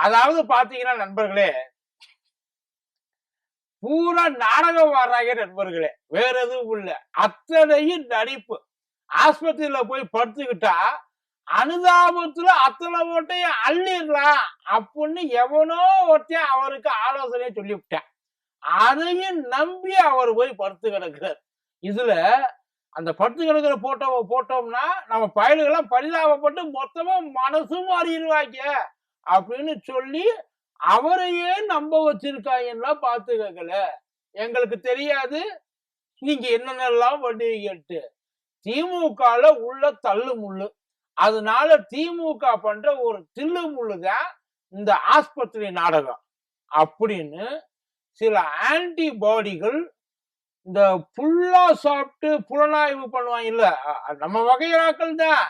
அதாவது பாத்தீங்கன்னா நண்பர்களே பூரா நாடகம் வர்றாங்க நண்பர்களே. வேற எதுவும் இல்ல. அத்தனையும் நடிப்பு. ஆஸ்பத்திரியில போய் படுத்துக்கிட்டா அனுதாபத்துல அத்தனை ஓட்டையும் அள்ளிடலாம் அப்படின்னு எவனோ ஒருத்தன் அவருக்கு ஆலோசனையை சொல்லிவிட்டேன். அதையும் நம்பி அவர் போய் படுத்து கிடக்குறார். இதுல அந்த படுத்து கிடக்குற போட்டோ போட்டோம்னா நம்ம பயல்கள்லாம் பரிதாபப்பட்டு மொத்தமா மனசும் அறியிருவாங்க அப்படின்னு சொல்லி அவரையே நம்ப வச்சிருக்காங்கன்னா பாத்துக்கல எங்களுக்கு தெரியாது. நீங்க என்னென்னலாம் பண்ணுவீங்கன்ட்டு. திமுகல உள்ள தள்ளு முள்ளு. அதனால திமுக பண்ற ஒரு தில்லு முள்ளுதான் இந்த ஆஸ்பத்திரி நாடகம். அப்படின்னு சில ஆன்டிபாடிகள் இந்த புல்லா சாப்பிட்டு புலனாய்வு பண்ணுவாங்க இல்ல நம்ம வகையாக்கள் தான்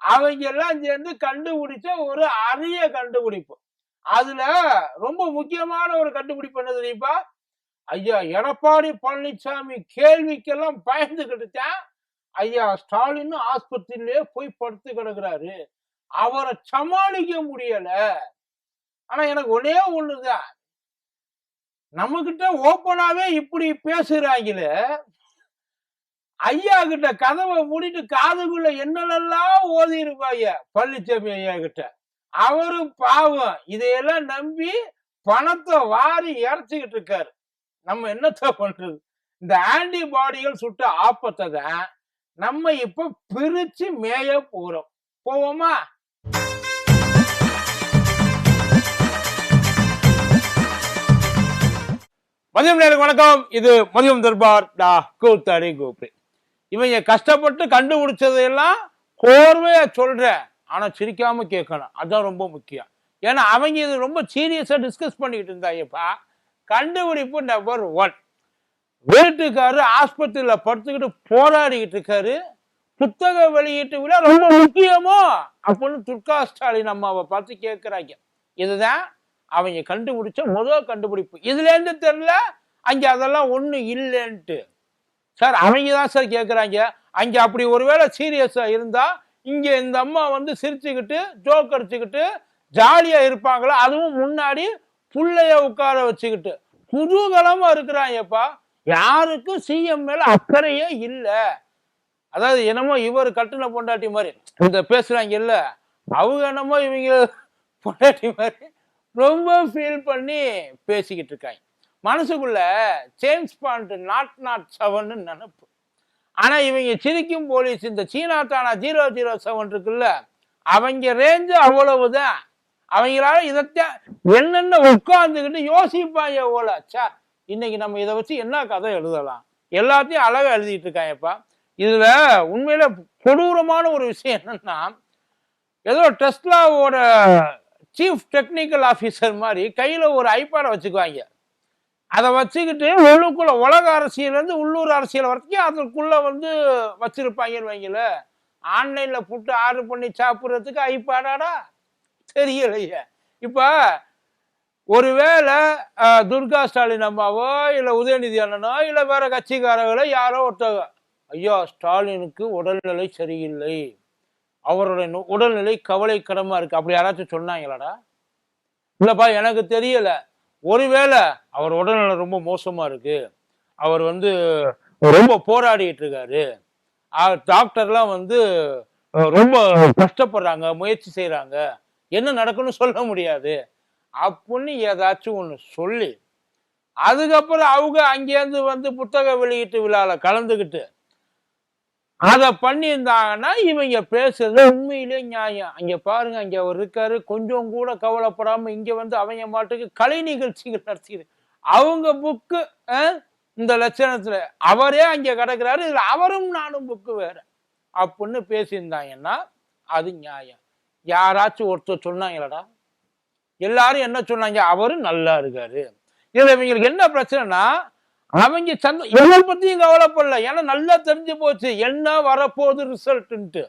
அவங்க எல்லாம் சேர்ந்து கண்டுபிடிச்ச ஒரு அரிய கண்டுபிடிப்பு. அதுல ரொம்ப முக்கியமான ஒரு கண்டுபிடிப்பு என்ன தெரியுப்பா ஐயா எடப்பாடி பழனிசாமி கேள்விக்கெல்லாம் பயந்துகிட்டு தான் ஐயா ஸ்டாலின் ஆஸ்பத்திரியிலே போய் படுத்து கிடக்குறாரு. அவரை சமாளிக்க முடியல. ஆனா எனக்கு ஒரே ஒண்ணுதான். நம்ம கிட்ட ஓப்பனாவே இப்படி பேசுறாங்களே ஐயா கிட்ட கதவை மூடிட்டு காதுக்குள்ள என்னெல்லாம் ஓதி இருப்பாங்க பழனிசாமி ஐயா கிட்ட. அவரும் பாவம். இதையெல்லாம் நம்பி பணத்தை வாரி இறச்சிக்கிட்டு இருக்காரு. நம்ம என்னத்த பண்றது? இந்த ஆன்டிபாடிகள் சுட்ட ஆப்பத்தை தான் நம்ம இப்ப பிரிச்சு மேய போறோம். போவோமா? மதியம் நேரம் வணக்கம். இது மதியம் தர்பார் டா. கூத்தாடி கூப்பி இவங்க கஷ்டப்பட்டு கண்டுபிடிச்சதையெல்லாம் கோர்வையா சொல்ற. ஆனா சிரிக்காம கேட்கணும். அதான் ரொம்ப முக்கியம். ஏன்னா அவங்க இது ரொம்ப சீரியஸா டிஸ்கஸ் பண்ணிக்கிட்டு இருந்தாங்கப்பா. கண்டுபிடிப்பு நம்பர் ஒன் வீட்டுக்காரரு ஆஸ்பத்திரியில படுத்துக்கிட்டு போராடிக்கிட்டு இருக்காரு. புத்தக வெளியீட்டு விழா ரொம்ப முக்கியமோ? அப்படின்னு துர்கா ஸ்டாலின் அம்மாவை பார்த்து கேட்கிறாங்க இதுதான் அவங்க கண்டுபிடிச்ச முதல் கண்டுபிடிப்பு. இதுல இருந்து தெரியல அங்க அதெல்லாம் ஒண்ணு இல்லைன்ட்டு. சார் அவங்க தான் சார் கேட்குறாங்க அங்கே அப்படி ஒருவேளை சீரியஸாக இருந்தால் இங்கே இந்த அம்மா வந்து சிரிச்சுக்கிட்டு ஜோக் அடிச்சுக்கிட்டு ஜாலியாக இருப்பாங்களா? அதுவும் முன்னாடி புள்ளைய உட்கார வச்சுக்கிட்டு. குதூகலமாக இருக்கிறாங்கப்பா. யாருக்கும் சிஎம் மேலே அக்கறையே இல்லை. அதாவது என்னமோ இவர் கட்டுன பொண்டாட்டி மாதிரி. இந்த பேசுகிறாங்க இல்லை. அவங்க என்னமோ இவங்க பொண்டாட்டி மாதிரி ரொம்ப ஃபீல் பண்ணி பேசிக்கிட்டு இருக்காங்க. மனசுக்குள்ள James Bond nought nought seven நினப்பு. ஆனால் இவங்க சிரிக்கும் போலீஸ் இந்த சீனா தானா ஜீரோ ஜீரோ செவன் இருக்குல்ல அவங்க ரேஞ்சு அவ்வளவுதான். அவங்களால இதைத்தான் என்னென்ன உட்கார்ந்துக்கிட்டு யோசிப்பாங்க போல. ச்சே இன்னைக்கு நம்ம இதை வச்சு என்ன கதை எழுதலாம்? எல்லாத்தையும் அழகாக எழுதிட்டு இருக்காங்கப்பா இதில் உண்மையில் கொடூரமான ஒரு விஷயம் என்னன்னா ஏதோ டெஸ்லாவோட சீஃப் டெக்னிக்கல் ஆஃபீஸர் மாதிரி கையில் ஒரு ஐபேடை வச்சுக்குவாங்க. அதை வச்சுக்கிட்டு உள்ளுக்குள்ள உலக அரசியலேருந்து உள்ளூர் அரசியல் வரைக்கும் அதுக்குள்ளே வந்து வச்சுருப்பாங்கன்னு வைங்கள. ஆன்லைனில் புட்டு ஆர்டர் பண்ணி சாப்பிட்றதுக்கு ஐப்பாடாடா தெரியலையே. இப்போ ஒருவேளை துர்கா ஸ்டாலின் அம்மாவோ இல்லை உதயநிதி அண்ணனோ இல்லை வேற கட்சிக்காரங்களோ யாரோ ஒருத்தவங்க ஐயா ஸ்டாலினுக்கு உடல்நிலை சரியில்லை. அவருடைய உடல்நிலை கவலைக்கிடமா இருக்கு. அப்படி யாராச்சும் சொன்னாங்களாடா? இல்லைப்பா எனக்கு தெரியலை. ஒருவேளை அவர் உடல்நிலை ரொம்ப மோசமா இருக்கு. அவர் வந்து ரொம்ப போராடிட்டு இருக்காரு. டாக்டர்லாம் வந்து ரொம்ப கஷ்டப்படுறாங்க முயற்சி செய்றாங்க. என்ன நடக்கும்னு சொல்ல முடியாது. அப்படின்னு ஏதாச்சும் ஒன்று சொல்லி அதுக்கப்புறம் அவங்க அங்கேருந்து வந்து புத்தக வெளியீட்டு விழால கலந்துக்கிட்டு அதை பண்ணியிருந்தாங்கன்னா இவங்க பேசுறது உண்மையிலே நியாயம். அங்க பாருங்க அங்க அவர் இருக்காரு. கொஞ்சம் கூட கவலைப்படாம இங்க வந்து அவங்க மாட்டுக்கு கலை நிகழ்ச்சிகள் நடத்திது அவங்க புக்கு இந்த லட்சணத்துல. அவரே அங்க கிடக்குறாரு. இதுல அவரும் நானும் புக்கு வேற. அப்படின்னு பேசியிருந்தாங்கன்னா அது நியாயம். யாராச்சும் ஒருத்தர் சொன்னாங்களடா? எல்லாரும் என்ன சொன்னாங்க? அவரும் நல்லா இருக்காரு. இதுல இவங்களுக்கு என்ன பிரச்சனைனா அவங்க சந்த எதை பத்தியும் கவலைப்படல. ஏன்னா நல்லா தெரிஞ்சு போச்சு. என்ன வரப்போகுது ரிசல்ட்டுன்ட்டு.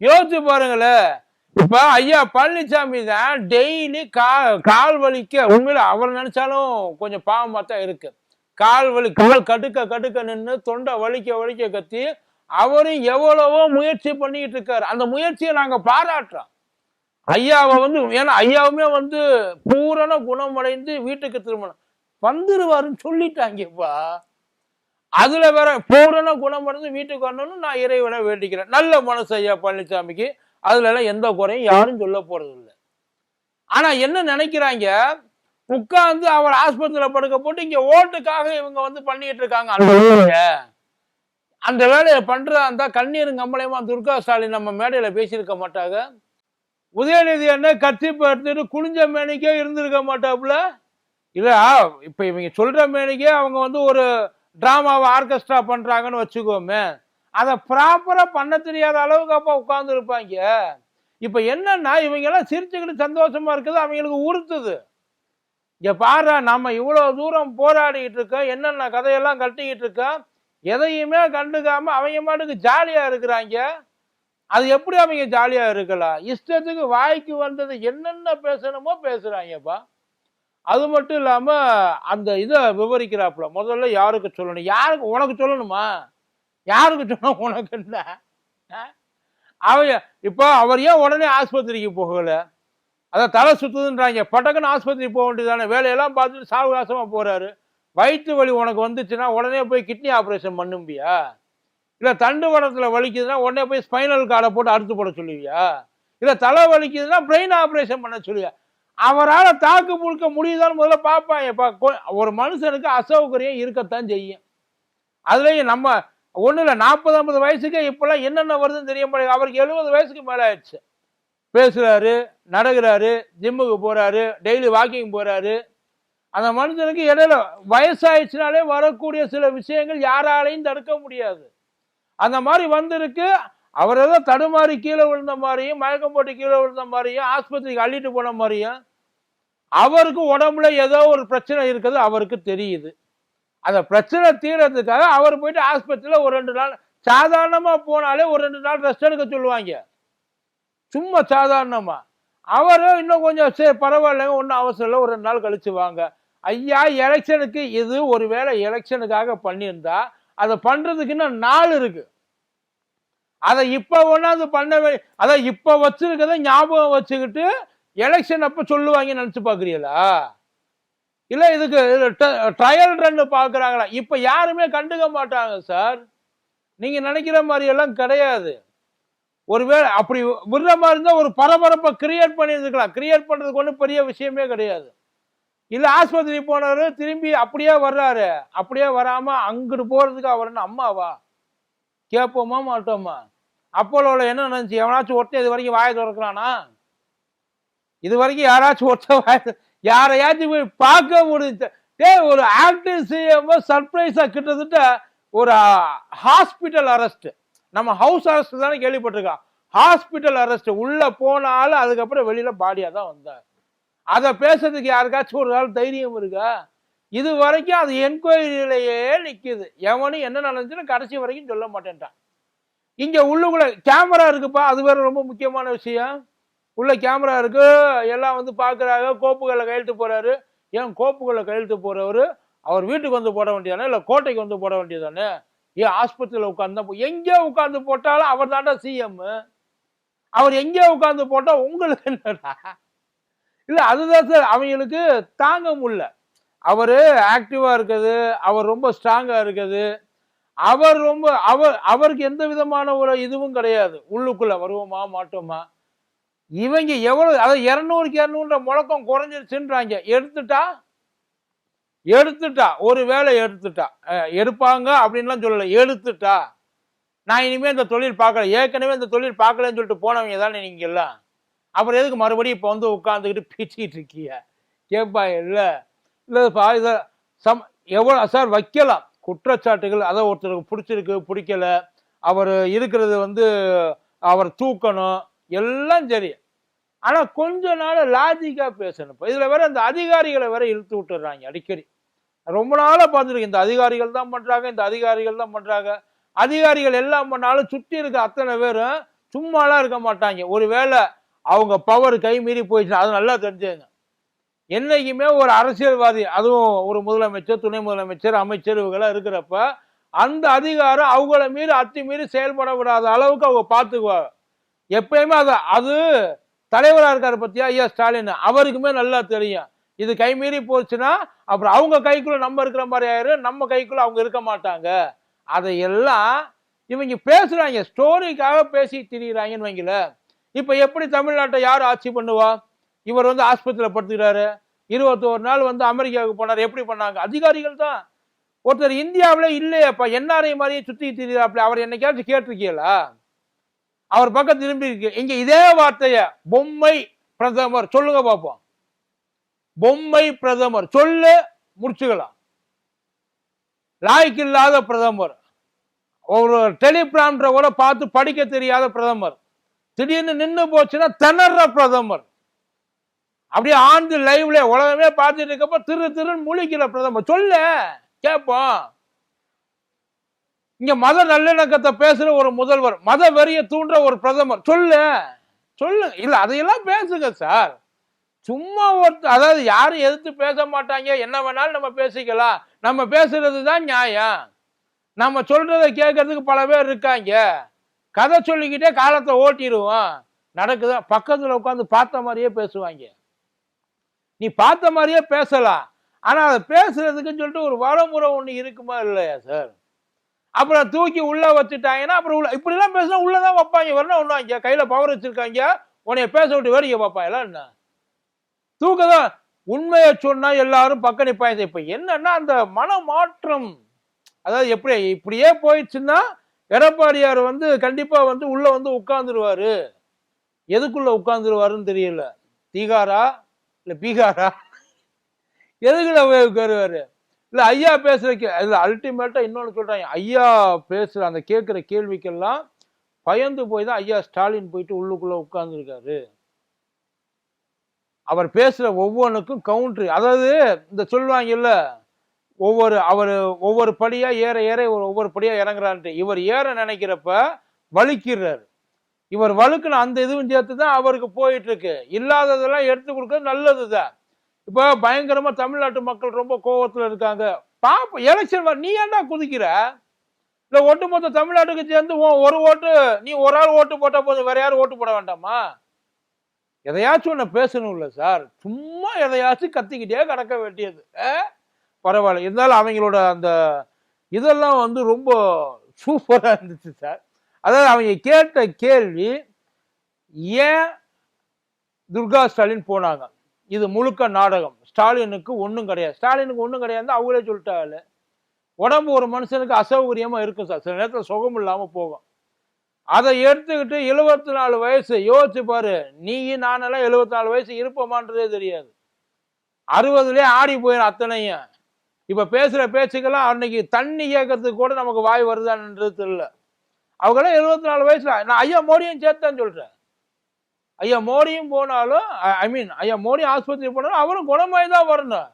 யோசிச்சு பாருங்களேன். இப்ப ஐயா பழனிசாமி தான் டெய்லி கா கால் வலிக்க உண்மையில அவர் நினைச்சாலும் கொஞ்சம் பாவமா தான் இருக்கு. கால் வலி கால் கடுக்க கடுக்க நின்று தொண்டை வலிக்க வலிக்க கத்தி அவரும் எவ்வளவோ முயற்சி பண்ணிக்கிட்டு இருக்காரு. அந்த முயற்சியை நாங்க பாராட்டுறோம். ஐயாவை வந்து ஏன்னா ஐயாவுமே வந்து பூரண குணமடைந்து வீட்டுக்கு திருமணம். வந்துருவாருன்னு சொல்லிட்டாங்கப்பா. அதுல வேற பூரண குணமடைந்து வீட்டுக்கு வரணும்னு நான் இறைவனை வேண்டிக்கிறேன். நல்ல மனசு ஐயா பழனிசாமிக்கு. அதுல எல்லாம் எந்த குறையும் யாரும் சொல்ல போறது இல்லை. ஆனா என்ன நினைக்கிறாங்க? உட்கார்ந்து அவர் ஆஸ்பத்திரியில படுக்க போட்டு இங்க ஓட்டுக்காக இவங்க வந்து பண்ணிட்டு இருக்காங்க. அந்த வேலைய. அந்த வேலையை பண்றதா இருந்தா கண்ணீரும் கம்பளையுமா துர்கா ஸ்டாலின் நம்ம மேடையில பேசியிருக்க மாட்டாங்க? உதயநிதி என்ன கத்தி எடுத்துட்டு குளிஞ்ச மேனிக்கே இருந்திருக்க மாட்டாப்புல? இல்லை இப்போ இவங்க சொல்கிற மேலேயே அவங்க வந்து ஒரு ட்ராமாவை ஆர்கெஸ்ட்ரா பண்ணுறாங்கன்னு வச்சுக்கோமே. அதை ப்ராப்பராக பண்ண தெரியாத அளவுக்கு அப்போ உட்காந்துருப்பாங்க இருப்பாங்க என்னன்னா இவங்கெல்லாம் சிரிச்சுக்கிட்டு சந்தோஷமா இருக்குது அவங்களுக்கு உறுத்துது. இங்க பாரு நம்ம இவ்வளோ தூரம் போராடிக்கிட்டு இருக்கோம் என்னென்ன கதையெல்லாம் கட்டிக்கிட்டு இருக்கோம் எதையுமே கண்டுக்காம அவங்க மாட்டுக்கு ஜாலியாக இருக்கிறாங்க. அது எப்படி அவங்க ஜாலியாக இருக்கலாம்? இஷ்டத்துக்கு வாய்க்கு வந்தது என்னென்ன பேசணுமோ பேசுகிறாங்கப்பா அது மட்டும் இல்லாமல் அந்த இதை விவரிக்கிறாப்புல முதல்ல யாருக்கு சொல்லணும்? யாருக்கு உனக்கு சொல்லணுமா? யாருக்கு சொன்னா உனக்கு என்ன? அவன் இப்போ அவர் ஏன் உடனே ஆஸ்பத்திரிக்கு போகலை? அதான் தலை சுத்துதுன்றாங்க. பட்டக்குன்னு ஆஸ்பத்திரி போக வேண்டியதானே வேலையெல்லாம் பார்த்துட்டு சாவகாசமாக போகிறாரு வயிற்று வலி உனக்கு வந்துச்சுன்னா உடனே போய் கிட்னி ஆப்ரேஷன் பண்ணும்பியா? இல்லை தண்டு வடத்தில் வலிக்குதுன்னா உடனே போய் ஸ்பைனல் கார்டை போட்டு அறுத்து போட சொல்லுவியா? இல்லை தலை வலிக்குதுன்னா பிரெயின் ஆப்ரேஷன் பண்ண சொல்லுவியா? அவரால் தாக்கு முழுக்க முடியுதான்னு முதல்ல பார்ப்பாங்க இப்போ ஒரு மனுஷனுக்கு அசௌகரியம் இருக்கத்தான் செய்யும். அதுலேயும் நம்ம ஒன்றும் இல்லை நாற்பது ஐம்பது வயசுக்கு இப்போல்லாம் என்னென்ன வருதுன்னு தெரிய மாட்டேங்குது. அவருக்கு எழுபது வயசுக்கு மேலே ஆயிடுச்சு. பேசுகிறாரு நடக்கிறாரு ஜிம்முக்கு போகிறாரு டெய்லி வாக்கிங் போகிறாரு அந்த மனுஷனுக்கு இடையில வயசாயிடுச்சுனாலே வரக்கூடிய சில விஷயங்கள் யாராலையும் தடுக்க முடியாது. அந்த மாதிரி வந்திருக்கு. அவர் ஏதோ தடுமாறி கீழே விழுந்த மாதிரியும் மயக்கம் போட்டு கீழே விழுந்த மாதிரியும் ஆஸ்பத்திரிக்கு அள்ளிட்டு போன மாதிரியும் அவருக்கு உடம்புல ஏதோ ஒரு பிரச்சனை இருக்குது அவருக்கு தெரியுது. அந்த பிரச்சனை தீரத்துக்காக அவர் போயிட்டு ஆஸ்பத்திரியில் ஒரு ரெண்டு நாள் சாதாரணமாக போனாலே ஒரு ரெண்டு நாள் ரெஸ்ட் எடுக்க சொல்லுவாங்க. சும்மா சாதாரணமாக அவரும் இன்னும் கொஞ்சம் சரி பரவாயில்லைங்க ஒன்றும் அவசரம் இல்லை ஒரு ரெண்டு நாள் கழிச்சு வாங்க. ஐயா எலெக்ஷனுக்கு இது ஒருவேளை எலெக்ஷனுக்காக பண்ணியிருந்தா அதை பண்ணுறதுக்கு இன்னும் நாள் இருக்கு. அதை இப்போ ஒன்றா அது பண்ணவே அதை இப்போ வச்சுருக்கதை ஞாபகம் வச்சுக்கிட்டு எலெக்ஷன் அப்போ சொல்லுவாங்க நினச்சி பார்க்குறீங்களா? இல்லை இதுக்கு ட்ரையல் ரன்னு பார்க்குறாங்களா? இப்போ யாருமே கண்டுக்க மாட்டாங்க சார் நீங்கள் நினைக்கிற மாதிரியெல்லாம் கிடையாது. ஒருவேளை அப்படி விடுற மாதிரி இருந்தால் ஒரு பரபரப்பை கிரியேட் பண்ணியிருந்துக்கலாம் கிரியேட் பண்ணுறதுக்கு ஒன்றும் பெரிய விஷயமே கிடையாது. இல்லை ஆஸ்பத்திரி போனவர் திரும்பி அப்படியே வர்றாரு. அப்படியே வராமல் அங்கிட்டு போகிறதுக்கு அவர்னு அம்மாவா? கேட்போமா மாட்டோமா? அப்போலோவில் என்ன நினச்சி எவனாச்சும் ஒட்டி இது வரைக்கும் வாயை திறக்கிறானா? இது வரைக்கும் யாராச்சும் ஒருத்த யாரையாச்சும் போய் பார்க்க முடிஞ்சு டே ஒரு ஆக்டிவ் சிஎம் சர்ப்ரைஸா கிட்டத்தட்ட ஒரு ஹாஸ்பிட்டல் அரெஸ்ட் நம்ம ஹவுஸ் அரெஸ்ட் தானே கேள்விப்பட்டிருக்கோம். ஹாஸ்பிட்டல் அரெஸ்ட் உள்ள போனாலும் அதுக்கப்புறம் வெளியில பாடியா தான் வந்தார். அதை பேசுறதுக்கு யாருக்காச்சும் ஒரு நாள் தைரியம் இருக்கா? இது வரைக்கும் அது என்கொயரியிலேயே நிற்கிது எவனும் என்ன நடந்துச்சுன்னு கடைசி வரைக்கும் சொல்ல மாட்டேன்ட்டான். இங்கே உள்ளுக்குள்ள கேமரா இருக்குப்பா அது வேற ரொம்ப முக்கியமான விஷயம். உள்ள கேமரா இருக்கு. எல்லாம் வந்து பாக்குறாங்க. கோப்புகளை கையெழுத்து போறாரு ஏன் கோப்புகளை கையெழுத்து போறவரு அவர் வீட்டுக்கு வந்து போட வேண்டியதானே? இல்ல கோட்டைக்கு வந்து போட வேண்டியதானே? ஏன் ஆஸ்பத்திரியில உட்கார்ந்து எங்கே உட்கார்ந்து போட்டாலும் அவர் தாண்டா சிஎம் அவர் எங்கே உட்கார்ந்து போட்டா உங்களுக்கு என்னடா? இல்ல அதுதான் சார் அவங்களுக்கு தாங்க முடியல. அவரு ஆக்டிவா இருக்குது. அவர் ரொம்ப ஸ்ட்ராங்கா இருக்குது. அவர் ரொம்ப அவர் அவருக்கு எந்த விதமான ஒரு இதுவும் கிடையாது. உள்ளுக்குள்ள வருவோமா மாட்டோமா? இவங்க எவ்வளவு அதாவது இரநூறுக்கு இரநூறுன்ற முழக்கம் குறைஞ்சிருச்சுன்றாங்க. எடுத்துட்டா? எடுத்துட்டா. ஒரு வேலை எடுத்துட்டா. எடுப்பாங்க அப்படின்லாம் சொல்லலை. எடுத்துட்டா. நான் இனிமேல் இந்த தொழில் பார்க்கல. ஏற்கனவே இந்த தொழில் பார்க்கலன்னு சொல்லிட்டு போனவங்க தானே நீங்கள் எல்லாம். அப்புறம் எதுக்கு மறுபடியும் இப்போ வந்து உட்காந்துக்கிட்டு பேசிக்கிட்டு இருக்கீங்க? கேட்பா இல்லை இல்லப்பா இதை சம் எவ்வளோ சார் வைக்கலாம். குற்றச்சாட்டுகள் அதை ஒருத்தருக்கு பிடிச்சிருக்கு பிடிக்கல. அவர் இருக்கிறது வந்து அவர் தூக்கணும். எல்லாம் சரி. ஆனால் கொஞ்ச நாள் லாஜிக்காக பேசணும் இதில் வேற இந்த அதிகாரிகளை வேற இழுத்து விட்டுறாங்க அடிக்கடி. ரொம்ப நாளாக பார்த்துருக்கேன். இந்த அதிகாரிகள் தான் பண்ணுறாங்க இந்த அதிகாரிகள் தான் பண்ணுறாங்க அதிகாரிகள் எல்லாம் பண்ணாலும் சுற்றி இருக்க அத்தனை பேரும் சும்மாலாம் இருக்க மாட்டாங்க. ஒருவேளை அவங்க பவர் கை மீறி போயிடுச்சுன்னா அது நல்லா தெரிஞ்சுங்க. என்றைக்குமே ஒரு அரசியல்வாதி அதுவும் ஒரு முதலமைச்சர் துணை முதலமைச்சர் அமைச்சர் இவங்கெல்லாம் இருக்கிறப்ப அந்த அதிகாரம் அவங்கள மீறி அத்துமீறி செயல்பட விடாத அளவுக்கு அவங்க பார்த்துக்குவாங்க. எப்பயுமே அது அது தலைவராக இருக்காரு பத்தியா? ஐயா ஸ்டாலின். அவருக்குமே நல்லா தெரியும். இது கை மீறி போச்சுன்னா அப்புறம் அவங்க கைக்குள்ள நம்ம இருக்கிற மாதிரி ஆயிரும் நம்ம கைக்குள்ள அவங்க இருக்க மாட்டாங்க. அதையெல்லாம் இவங்க பேசுறாங்க. ஸ்டோரிக்காக பேசி திரியிறாங்கன்னு வைங்கள இப்ப எப்படி தமிழ்நாட்டை யார் ஆட்சி பண்ணுவா? இவர் வந்து ஆஸ்பத்திரியில படுத்துக்கிறாரு. இருபத்தோரு நாள் வந்து அமெரிக்காவுக்கு போனார். எப்படி பண்ணாங்க? அதிகாரிகள் தான். ஒருத்தர் இந்தியாவிலே இல்லையப்பா. என்ஆர்ஐ மாதிரியே சுற்றி திரியிறாப்புல அவர் என்னைக்காச்சும் கேட்டிருக்கீங்களா? அவர் பக்கம் திரும்பி இருக்கு. இங்க இதே வார்த்தைய பொம்மை பிரதமர் சொல்லுங்க பார்ப்போம். பொம்மை பிரதமர் சொல்லு முடிச்சுக்கலாம். லாய்க்கு இல்லாத பிரதமர். ஒரு டெலிபிராம்டரை கூட பார்த்து படிக்க தெரியாத பிரதமர். திடீர்னு நின்று போச்சுன்னா திணற பிரதமர். அப்படியே ஆண்டு லைவ்ல உலகமே பார்த்துட்டு இருக்கப்ப திரு திருன்னு முழிக்கிற பிரதமர். சொல்லு கேட்போம். இங்க மத நல்லிணக்கத்தை பேசுற ஒரு முதல்வர் மத வெறிய தூண்டுற ஒரு பிரதமர். சொல்லு சொல்லு. இல்ல அதையெல்லாம் பேசுங்க சார். சும்மா ஒரு அதாவது யாரும் எதிர்த்து பேச மாட்டாங்க. என்ன வேணாலும் நம்ம பேசிக்கலாம். நம்ம பேசுறது தான் நியாயம். நம்ம சொல்றதை கேட்கறதுக்கு பல பேர் இருக்காங்க. கதை சொல்லிக்கிட்டே காலத்தை ஓட்டிடுவோம். நடக்குதா? பக்கத்துல உட்காந்து பார்த்த மாதிரியே பேசுவாங்க. நீ பார்த்த மாதிரியே பேசலாம். ஆனா அதை பேசுறதுக்குன்னு சொல்லிட்டு ஒரு வரமுறை ஒண்ணு இருக்குமா இல்லையா சார்? அப்புறம் தூக்கி உள்ள வச்சுட்டாங்கன்னா அப்புறம் உள்ள இப்படிலாம் பேசினா உள்ளதான் வைப்பாங்க. வரணும் ஒன்றும் இங்க கையில பவர் வச்சிருக்காங்க. உன்னைய பேச விட்டு வேடிக்கை எல்லாம் என்ன? தூக்கதான் உண்மையை சொன்னா எல்லாரும் பக்க நிப்பாங்க. இப்ப என்னன்னா அந்த மனமாற்றம் அதாவது எப்படி இப்படியே போயிடுச்சுன்னா எடப்பாடியார் வந்து கண்டிப்பா வந்து உள்ள வந்து உட்கார்ந்துருவாரு. எதுக்குள்ள உட்கார்ந்துருவாருன்னு தெரியல. தீகாரா? இல்ல பீகாரா? எதுக்குள்ள போய் இல்ல ஐயா பேசுற கே- அல்டிமேட்டா இன்னொன்னு சொல்றாங்க. ஐயா பேசுற அந்த கேட்கிற கேள்விக்கெல்லாம் பயந்து போய் தான் ஐயா ஸ்டாலின் போயிட்டு உள்ளுக்குள்ள உட்கார்ந்துருக்காரு. அவர் பேசுற ஒவ்வொன்றுக்கும் கவுண்ட்ரு. அதாவது இந்த சொல்லுவாங்கல்ல ஒவ்வொரு அவர் ஒவ்வொரு படியா ஏற ஏற இவர் ஒவ்வொரு படியா இறங்குறான்ட்டு இவர் ஏற நினைக்கிறப்ப வலுக்கிறார் இவர் வலுக்குன்னு அந்த இதுவும் சேர்த்து தான் அவருக்கு போயிட்டு இருக்கு இல்லாததெல்லாம் எடுத்து கொடுக்கறது நல்லதுதான். இப்போ பயங்கரமா தமிழ்நாட்டு மக்கள் ரொம்ப கோவத்துல இருக்காங்க. பாப்ப எலெக்ஷன் நீ ஏன்டா குதிக்கிற? இல்ல ஒட்டுமொத்த தமிழ்நாட்டுக்கு சேர்ந்து ஒரு ஓட்டு நீ ஒரு ஆள் ஓட்டு போட்டா போதும் வேற யாரும் ஓட்டு போட வேண்டாமா? எதையாச்சும் ஒன்று பேசணும்ல சார். சும்மா எதையாச்சும் கத்திக்கிட்டே கிடக்க வேண்டியது. பரவாயில்ல. இருந்தாலும் அவங்களோட அந்த இதெல்லாம் வந்து ரொம்ப சூப்பராக இருந்துச்சு சார். அதாவது அவங்க கேட்ட கேள்வி ஏன் துர்கா ஸ்டாலின் போனாங்க? இது முழுக்க நாடகம். ஸ்டாலினுக்கு ஒன்றும் கிடையாது. ஸ்டாலினுக்கு ஒன்றும் கிடையாது அவங்களே சொல்லிட்டாங்க. உடம்பு ஒரு மனுஷனுக்கு அசௌகரியமாக இருக்கும் சார். சில நேரத்தில் சுகம் இல்லாமல் போகும். அதை எடுத்துக்கிட்டு எழுபத்தி நாலு வயசு யோசிச்சு பாரு. நீ நானெல்லாம் எழுபத்தி நாலு வயசு இருப்போமான்றதே தெரியாது. அறுபதுலேயே ஆடி போயிடும் அத்தனையும். இப்போ பேசுகிற பேச்சுக்கெல்லாம் அன்னைக்கு தண்ணி கேட்கறதுக்கு கூட நமக்கு வாய் வருதான்ன்றது தெரியல. அவங்களாம் எழுபத்தி நாலு வயசுல. நான் ஐயா மோடியும் சேர்த்தேன்னு சொல்கிறேன் ஐயா மோடியும் போனாலும் ஐ மீன் ஐயா மோடி ஆஸ்பத்திரி போனாலும் அவரும் குணமாய் தான் வரணும்.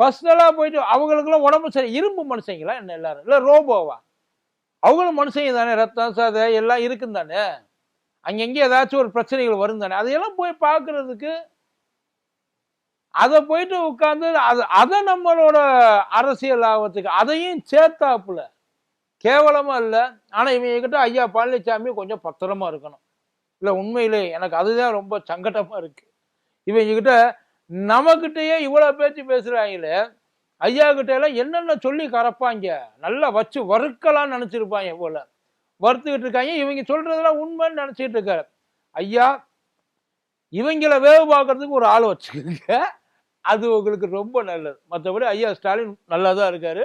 பர்சனலாக போயிட்டு அவங்களுக்குலாம் உடம்பு சரி இரும்பு மனுஷங்களா என்ன எல்லாரும்? இல்லை ரோபோவா? அவங்களும் மனுஷங்க தானே ரத்தம் சதை எல்லாம் இருக்கும் தானே? அங்கங்கே ஏதாச்சும் ஒரு பிரச்சனைகள் வரும் தானே? அதையெல்லாம் போய் பார்க்கறதுக்கு அதை போயிட்டு உட்காந்து அது அதை நம்மளோட அரசியல் ஆபத்துக்கு அதையும் சேர்த்தாப்புல. கேவலமாக இல்லை. ஆனால் இவங்க கிட்ட ஐயா பழனிசாமி கொஞ்சம் பத்திரமா இருக்கணும். இல்லை உண்மையிலே எனக்கு அதுதான் ரொம்ப சங்கடமா இருக்கு. இவங்க கிட்ட நம்மகிட்டயே பேச்சு பேசுகிறாங்களே ஐயா கிட்ட எல்லாம் என்னென்ன சொல்லி கறப்பாங்க நல்லா வச்சு வறுக்கலாம்னு நினச்சிருப்பாங்க போல. வறுத்துக்கிட்டு இருக்காங்க. இவங்க சொல்றதெல்லாம் உண்மைன்னு நினச்சிட்டு இருக்காரு. ஐயா இவங்கள வேவு பார்க்கறதுக்கு ஒரு ஆள் வச்சுக்கோங்க. அது உங்களுக்கு ரொம்ப நல்லது. மற்றபடி ஐயா ஸ்டாலின் நல்லா தான் இருக்கார்.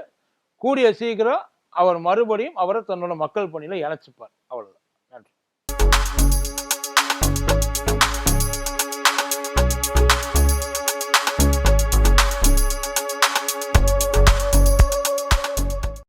கூடிய சீக்கிரம் அவர் மறுபடியும் அவரை தன்னோட மக்கள் பணியில இணைச்சிப்பார். அவ்வளோதான்